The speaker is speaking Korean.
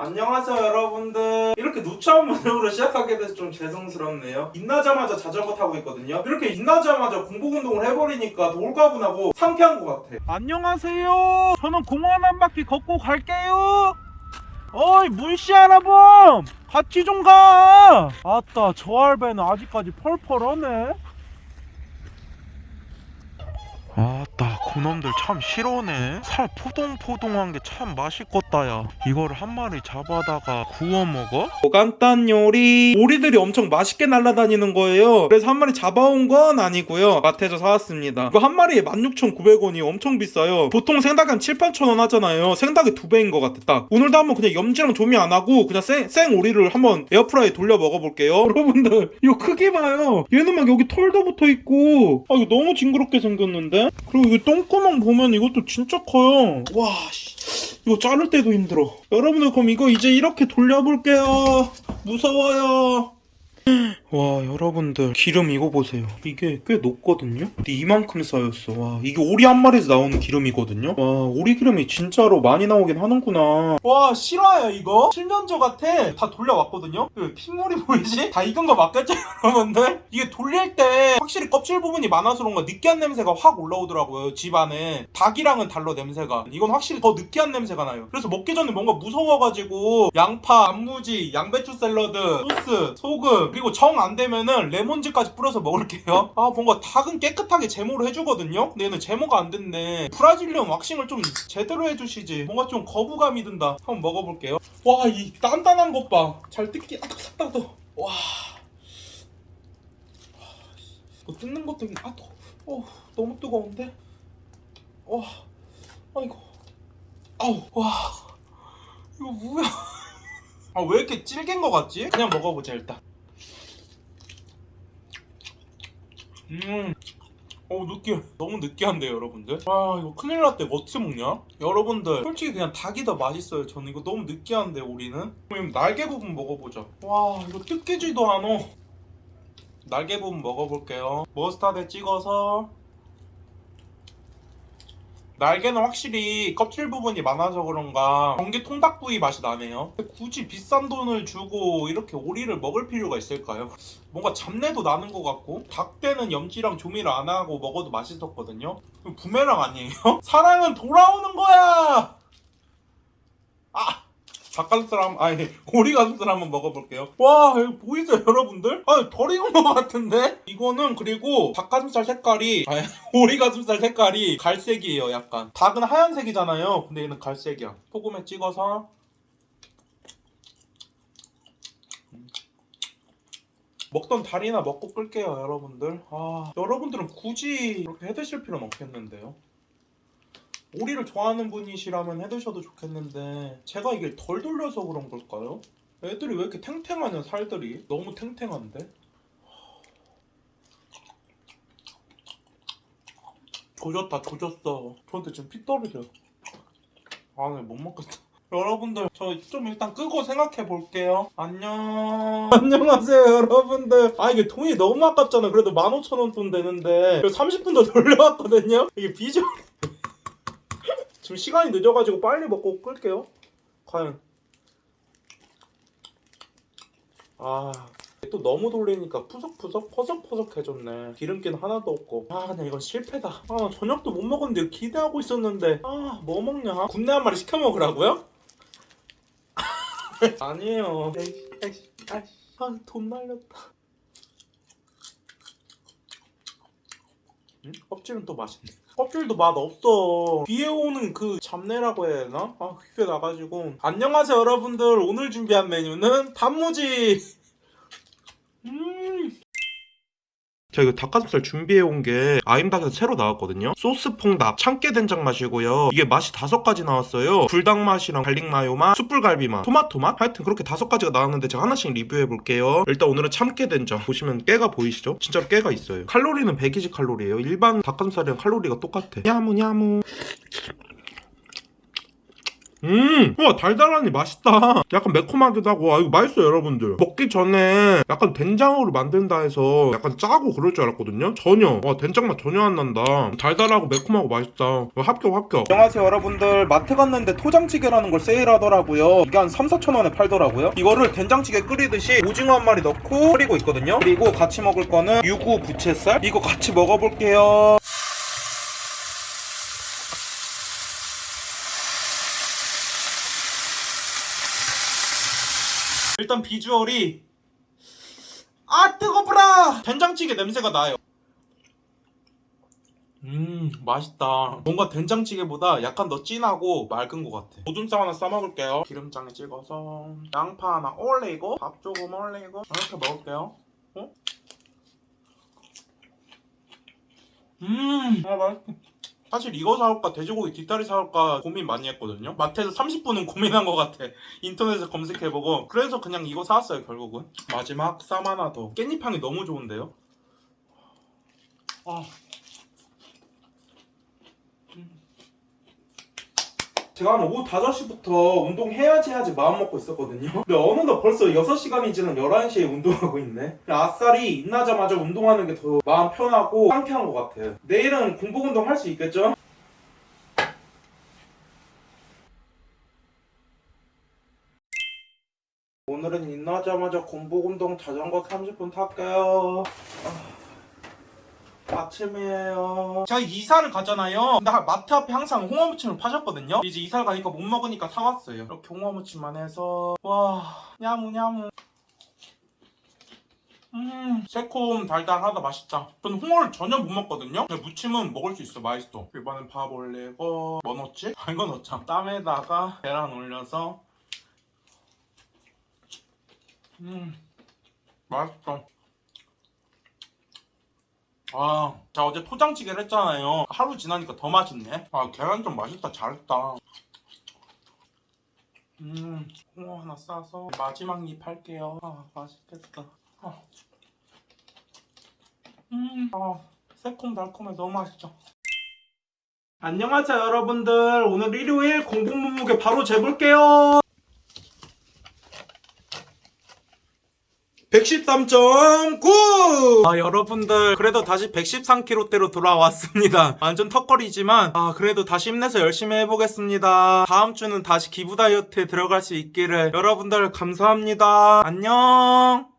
안녕하세요 여러분들. 이렇게 누추한 문으로 시작하게 돼서 좀 죄송스럽네요. 인나자마자 자전거 타고 있거든요. 이렇게 인나자마자 공복운동을 해버리니까 돌가분하고 상쾌한 것 같아 안녕하세요. 저는 공원 한 바퀴 걷고 갈게요. 어이 문씨 알아봄 같이 좀가! 아따 저 할배는 아직까지 펄펄하네. 아따 그놈들 참 싫어네. 살 포동포동한 게 참 맛있겠다 야. 이거를 한 마리 잡아다가 구워 먹어? 간단 요리. 오리들이 엄청 맛있게 날아다니는 거예요. 그래서 한 마리 잡아온 건 아니고요. 마트에서 사왔습니다. 이거 한 마리에 16,900원이 엄청 비싸요. 보통 생닭이 한 7, 8,000원 하잖아요. 생닭이 두 배인 것 같아 딱. 오늘도 한번 그냥 염지랑 조미 안 하고 그냥 생, 생 오리를 한번 에어프라이에 돌려 먹어볼게요. 여러분들 이거 크기 봐요. 얘는 막 여기 털도 붙어있고. 아 이거 너무 징그럽게 생겼는데? 그리고 이거 똥 구멍 보면 이것도 진짜 커요. 와 씨. 이거 자를 때도 힘들어. 여러분들 그럼 이거 이제 이렇게 돌려볼게요. 무서워요 와 여러분들 기름 이거 보세요. 이게 꽤 녹거든요? 근데 이만큼 쌓였어. 와 이게 오리 한 마리에서 나오는 기름이거든요? 와 오리 기름이 진짜로 많이 나오긴 하는구나. 와 실화야 이거? 실면조 같아. 다 돌려왔거든요? 그 핏물이 보이지? 다 익은 거 맞겠죠 여러분들? 이게 돌릴 때 확실히 껍질 부분이 많아서 그런가 느끼한 냄새가 확 올라오더라고요 집 안에. 닭이랑은 달라 냄새가. 이건 확실히 더 느끼한 냄새가 나요. 그래서 먹기 전에 뭔가 무서워가지고 양파, 단무지, 양배추 샐러드, 소스, 소금 그리고 정 안 되면은 레몬즙까지 뿌려서 먹을게요. 아 뭔가 닭은 깨끗하게 제모를 해주거든요? 근데 얘는 제모가 안 됐네. 브라질리언 왁싱을 좀 제대로 해주시지. 뭔가 좀 거부감이 든다. 한번 먹어볼게요. 와 이 단단한 것 봐 잘 뜯기 아삭아삭도 와. 이거 뜯는 것도 힘- 아, 더, 어, 너무 뜨거운데? 와, 아이고, 아우, 와, 이거 뭐야? 아, 왜 이렇게 질긴 거 같지? 그냥 먹어보자 일단. 음, 어 느끼해. 너무 느끼한데요, 여러분들? 와, 이거 큰일 났대. 이거 어떻게 먹냐? 여러분들, 솔직히 그냥 닭이 더 맛있어요. 저는 이거 너무 느끼한데 우리는. 그럼 날개 부분 먹어보자. 와, 이거 뜯기지도 않아. 날개 부분 먹어볼게요. 머스타드에 찍어서 날개는 확실히 껍질 부분이 많아서 그런가 전기 통닭 부위 맛이 나네요. 굳이 비싼 돈을 주고 이렇게 오리를 먹을 필요가 있을까요? 뭔가 잡내도 나는 것 같고 닭대는 염지랑 조미를 안 하고 먹어도 맛있었거든요. 부메랑 아니에요? 사랑은 돌아오는 거야. 아. 닭가슴살 한 아니 오리 가슴살 한번 먹어볼게요. 와 보이세요 여러분들? 아니 덜 익은 것 같은데? 이거는 그리고 닭가슴살 색깔이 아니 오리 가슴살 색깔이 갈색이에요 약간. 닭은 하얀색이잖아요. 근데 얘는 갈색이야. 소금에 찍어서 먹던 다리나 먹고 끌게요 여러분들. 아 여러분들은 굳이 이렇게 해드실 필요는 없겠는데요. 오리를 좋아하는 분이시라면 해드셔도 좋겠는데 제가 이게 덜 돌려서 그런 걸까요? 애들이 왜 이렇게 탱탱하냐 살들이? 너무 탱탱한데? 조졌다 조졌어. 저한테 지금 피 떨어져. 아나못 먹겠다. 여러분들 저 좀 일단 끄고 생각해 볼게요. 안녕. 안녕하세요 여러분들. 아 이게 돈이 너무 아깝잖아. 그래도 15,000원 돈 되는데. 30분 더 돌려왔거든요? 이게 비주얼 지금 시간이 늦어가지고 빨리 먹고 끌게요. 과연. 아, 또 너무 돌리니까 푸석푸석 퍼석퍼석해졌네. 기름기는 하나도 없고. 아, 나 이건 실패다. 아, 저녁도 못 먹었는데 기대하고 있었는데. 아, 뭐 먹냐? 군내 한 마리 시켜 먹으라고요? 아니에요. 아이, 아, 돈 날렸다. 응? 껍질은 또 맛있네. 껍질도 맛 없어. 뒤에 오는 그 잡내라고 해야 되나? 아, 그게 나가지고. 안녕하세요, 여러분들. 오늘 준비한 메뉴는 단무지. 음. 저 이거 닭가슴살 준비해 온 게 아임닭에서 새로 나왔거든요. 소스 퐁닭, 참깨 된장 맛이고요. 이게 맛이 다섯 가지 나왔어요. 불닭 맛이랑 갈릭 마요 맛, 숯불 갈비 맛, 토마토 맛. 하여튼 그렇게 다섯 가지가 나왔는데 제가 하나씩 리뷰해 볼게요. 일단 오늘은 참깨 된장. 보시면 깨가 보이시죠? 진짜로 깨가 있어요. 칼로리는 120 칼로리예요. 일반 닭가슴살이랑 칼로리가 똑같아. 야무 야무. 음, 와 달달하니 맛있다. 약간 매콤하기도 하고, 아 이거 맛있어요 여러분들. 먹기 전에 약간 된장으로 만든다 해서 약간 짜고 그럴 줄 알았거든요. 전혀, 와 된장 맛 전혀 안 난다. 달달하고 매콤하고 맛있다. 이거 합격 합격. 안녕하세요 여러분들 마트 갔는데 토장찌개라는 걸 세일하더라고요 이게 한 3, 4천 원에 팔더라고요 이거를 된장찌개 끓이듯이 오징어 한 마리 넣고 끓이고 있거든요 그리고 같이 먹을 거는 유구 부채살 이거 같이 먹어볼게요 일단 비주얼이 아 뜨거워라! 된장찌개 냄새가 나요. 음 맛있다. 뭔가 된장찌개보다 약간 더 진하고 맑은 것 같아. 오줌쌈 하나 싸먹을게요. 기름장에 찍어서. 양파 하나 올리고 밥 조금 올리고 이렇게 먹을게요. 어? 음 아, 맛있어 사실 이거 사올까 돼지고기 뒷다리 사올까 고민 많이 했거든요. 마트에서 30분은 고민한 것 같아. 인터넷에 검색해보고. 그래서 그냥 이거 사왔어요 결국은. 마지막 쌈 하나 더 깻잎향이 너무 좋은데요? 아 제가 한 오후 5시부터 운동해야지 해야지 마음 먹고 있었거든요. 근데 어느덧 벌써 6시간이 지난 11시에 운동하고 있네. 아싸리 일나자마자 운동하는 게 더 마음 편하고 상쾌한 것 같아요. 내일은 공복 운동 할 수 있겠죠? 오늘은 일나자마자 공복 운동 자전거 30분 탈게요. 아, 아침이에요. 제가 이사를 갔잖아요. 근데 마트 앞에 항상 홍어무침을 파셨거든요. 이제 이사를 가니까 못 먹으니까 사왔어요. 이렇게 홍어무침만 해서 와 냐무냐무. 음 새콤 달달하다 맛있다. 저는 홍어를 전혀 못 먹거든요. 근데 무침은 먹을 수 있어 맛있어. 이번엔 밥 올리고 뭐 넣지? 아 이거 넣자. 땀에다가 계란 올려서 음 맛있어. 아, 자 어제 포장찌개를 했잖아요. 하루 지나니까 더 맛있네. 아, 계란 좀 맛있다. 잘했다. 음, 홍어 하나 싸서 마지막 입 할게요. 아, 맛있겠다. 아. 음, 아, 새콤달콤해 너무 맛있죠. 안녕하세요 여러분들. 오늘 일요일 공복 몸무게 바로 재볼게요. 113.9! 아, 여러분들, 그래도 다시 113kg대로 돌아왔습니다. 완전 턱걸이지만, 아, 그래도 다시 힘내서 열심히 해보겠습니다. 다음 주는 다시 기부 다이어트에 들어갈 수 있기를 여러분들 감사합니다. 안녕!